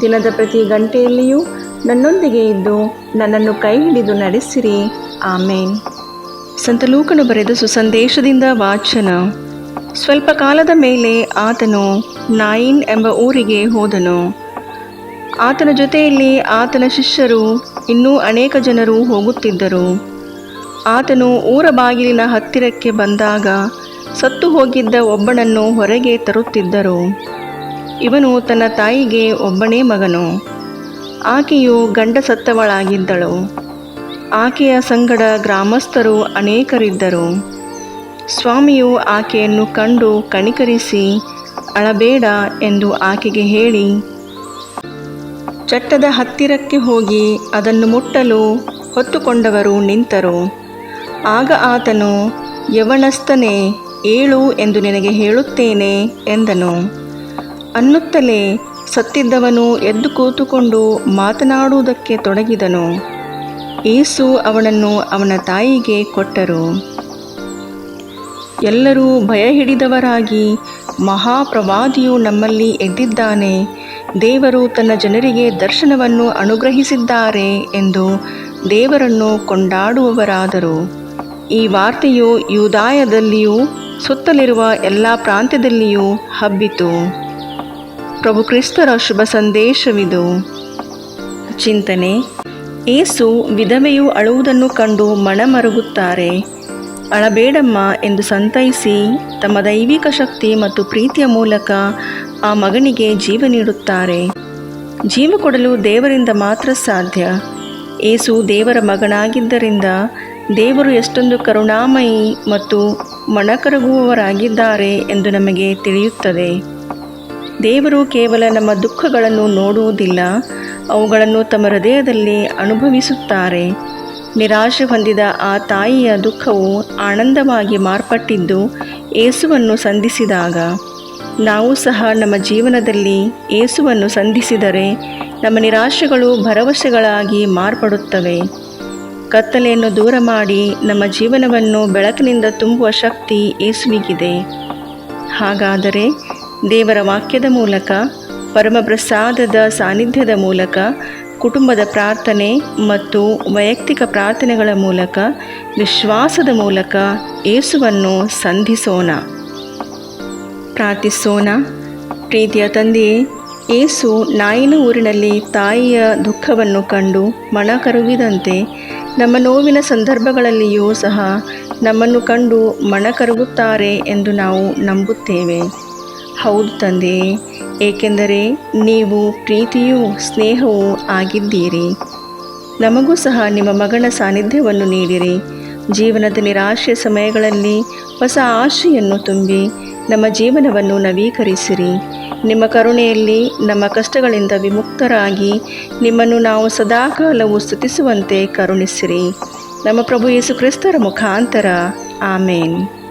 ದಿನದ ಪ್ರತಿ ಗಂಟೆಯಲ್ಲಿಯೂ ನನ್ನೊಂದಿಗೆ ಇದ್ದು ನನ್ನನ್ನು ಕೈ ಹಿಡಿದು ನಡೆಸಿರಿ. ಆಮೇನ್. ಸಂತ ಲೂಕನು ಬರೆದ ಸುಸಂದೇಶದಿಂದ ವಾಚನ. ಸ್ವಲ್ಪ ಕಾಲದ ಮೇಲೆ ಆತನು ನಾಯಿನ್ ಎಂಬ ಊರಿಗೆ ಹೋದನು. ಆತನ ಜೊತೆಯಲ್ಲಿ ಆತನ ಶಿಷ್ಯರು ಇನ್ನೂ ಅನೇಕ ಜನರು ಹೋಗುತ್ತಿದ್ದರು. ಆತನು ಊರ ಬಾಗಿಲಿನ ಹತ್ತಿರಕ್ಕೆ ಬಂದಾಗ ಸತ್ತು ಹೋಗಿದ್ದ ಒಬ್ಬನನ್ನು ಹೊರಗೆ ತರುತ್ತಿದ್ದರು. ಇವನು ತನ್ನ ತಾಯಿಗೆ ಒಬ್ಬನೇ ಮಗನು. ಆಕೆಯು ಗಂಡ ಸತ್ತವಳಾಗಿದ್ದಳು ಆಕೆಯ ಸಂಗಡ ಗ್ರಾಮಸ್ಥರು ಅನೇಕರಿದ್ದರು. ಸ್ವಾಮಿಯು ಆಕೆಯನ್ನು ಕಂಡು ಕಣಿಕರಿಸಿ ಅಳಬೇಡ ಎಂದು ಆಕೆಗೆ ಹೇಳಿ, ಚಟ್ಟದ ಹತ್ತಿರಕ್ಕೆ ಹೋಗಿ ಅದನ್ನು ಮುಟ್ಟಲು ಹೊತ್ತುಕೊಂಡವರು ನಿಂತರು. ಆಗ ಆತನು, ಯವನಸ್ಥನೇ, ಏಳು ಎಂದು ನಿನಗೆ ಹೇಳುತ್ತೇನೆ ಎಂದನು. ಅನ್ನುತ್ತಲೇ ಸತ್ತಿದ್ದವನು ಎದ್ದು ಕೂತುಕೊಂಡು ಮಾತನಾಡುವುದಕ್ಕೆ ತೊಡಗಿದನು. ಏಸು ಅವನನ್ನು ಅವನ ತಾಯಿಗೆ ಕೊಟ್ಟರು. ಎಲ್ಲರೂ ಭಯ ಹಿಡಿದವರಾಗಿ ಮಹಾಪ್ರವಾದಿಯು ನಮ್ಮಲ್ಲಿ ಎದ್ದಿದ್ದಾನೆ. ದೇವರು ತನ್ನ ಜನರಿಗೆ ದರ್ಶನವನ್ನು ಅನುಗ್ರಹಿಸಿದ್ದಾರೆ ಎಂದು ದೇವರನ್ನು ಕೊಂಡಾಡುವವರಾದರು. ಈ ವಾರ್ತೆಯು ಯೂದಾಯದಲ್ಲಿಯೂ ಸುತ್ತಲಿರುವ ಎಲ್ಲ ಪ್ರಾಂತ್ಯದಲ್ಲಿಯೂ ಹಬ್ಬಿತು. ಪ್ರಭು ಕ್ರಿಸ್ತರ ಶುಭ ಸಂದೇಶವಿದು. ಚಿಂತನೆ, ಏಸು ವಿಧವೆಯು ಅಳುವುದನ್ನು ಕಂಡು ಮನಮರುಗುತ್ತಾರೆ. ಅಳಬೇಡಮ್ಮ ಎಂದು ಸಂತೈಸಿ ತಮ್ಮ ದೈವಿಕ ಶಕ್ತಿ ಮತ್ತು ಪ್ರೀತಿಯ ಮೂಲಕ ಆ ಮಗನಿಗೆ ಜೀವ ನೀಡುತ್ತಾರೆ. ಜೀವ ಕೊಡಲು ದೇವರಿಂದ ಮಾತ್ರ ಸಾಧ್ಯ. ಏಸು ದೇವರ ಮಗನಾಗಿದ್ದರಿಂದ ದೇವರು ಎಷ್ಟೊಂದು ಕರುಣಾಮಯಿ ಮತ್ತು ಮಣಕರಗುವವರಾಗಿದ್ದಾರೆ ಎಂದು ನಮಗೆ ತಿಳಿಯುತ್ತದೆ. ದೇವರು ಕೇವಲ ನಮ್ಮ ದುಃಖಗಳನ್ನು ನೋಡುವುದಿಲ್ಲ, ಅವುಗಳನ್ನು ತಮ್ಮ ಹೃದಯದಲ್ಲಿ ಅನುಭವಿಸುತ್ತಾರೆ. ನಿರಾಶೆ ಹೊಂದಿದ ಆ ತಾಯಿಯ ದುಃಖವು ಆನಂದವಾಗಿ ಮಾರ್ಪಟ್ಟಿದ್ದು ಏಸುವನ್ನು ಸಂಧಿಸಿದಾಗ, ನಾವು ಸಹ ನಮ್ಮ ಜೀವನದಲ್ಲಿ ಏಸುವನ್ನು ಸಂಧಿಸಿದರೆ ನಮ್ಮ ನಿರಾಶೆಗಳು ಭರವಸೆಗಳಾಗಿ ಮಾರ್ಪಡುತ್ತವೆ. ಕತ್ತಲೆಯನ್ನು ದೂರ ಮಾಡಿ ನಮ್ಮ ಜೀವನವನ್ನು ಬೆಳಕಿನಿಂದ ತುಂಬುವ ಶಕ್ತಿ ಏಸುವಿಗಿದೆ ಹಾಗಾದರೆ ದೇವರ ವಾಕ್ಯದ ಮೂಲಕ, ಪರಮಪ್ರಸಾದದ ಸಾನ್ನಿಧ್ಯದ ಮೂಲಕ, ಕುಟುಂಬದ ಪ್ರಾರ್ಥನೆ ಮತ್ತು ವೈಯಕ್ತಿಕ ಪ್ರಾರ್ಥನೆಗಳ ಮೂಲಕ, ವಿಶ್ವಾಸದ ಮೂಲಕ ಏಸುವನ್ನು ಸಂಧಿಸೋಣ. ಪ್ರಾರ್ಥಿಸೋಣ. ಪ್ರೀತಿಯ ತಂದೆಯೇ, ಏಸು ನಾಯಿನ ಊರಿನಲ್ಲಿ ತಾಯಿಯ ದುಃಖವನ್ನು ಕಂಡು ಮನ ಕರುಗಿದಂತೆ ನಮ್ಮ ನೋವಿನ ಸಂದರ್ಭಗಳಲ್ಲಿಯೂ ಸಹ ನಮ್ಮನ್ನು ಕಂಡು ಮನ ಕರಗುತ್ತಾರೆ ಎಂದು ನಾವು ನಂಬುತ್ತೇವೆ. ಹೌದು ತಂದೆ, ಏಕೆಂದರೆ ನೀವು ಪ್ರೀತಿಯೂ ಸ್ನೇಹವೂ ಆಗಿದ್ದೀರಿ. ನಮಗೂ ಸಹ ನಿಮ್ಮ ಮಗನ ಸಾನ್ನಿಧ್ಯವನ್ನು ನೀಡಿರಿ. ಜೀವನದ ನಿರಾಶೆ ಸಮಯಗಳಲ್ಲಿ ಹೊಸ ಆಶೆಯನ್ನು ತುಂಬಿ ನಮ್ಮ ಜೀವನವನ್ನು ನವೀಕರಿಸಿರಿ. ನಿಮ್ಮ ಕರುಣೆಯಲ್ಲಿ ನಮ್ಮ ಕಷ್ಟಗಳಿಂದ ವಿಮುಕ್ತರಾಗಿ ನಿಮ್ಮನ್ನು ನಾವು ಸದಾಕಾಲವು ಸ್ತುತಿಸುವಂತೆ ಕರುಣಿಸಿರಿ. ನಮ್ಮ ಪ್ರಭು ಯೇಸು ಕ್ರಿಸ್ತರ ಮುಖಾಂತರ. ಆಮೇನ್.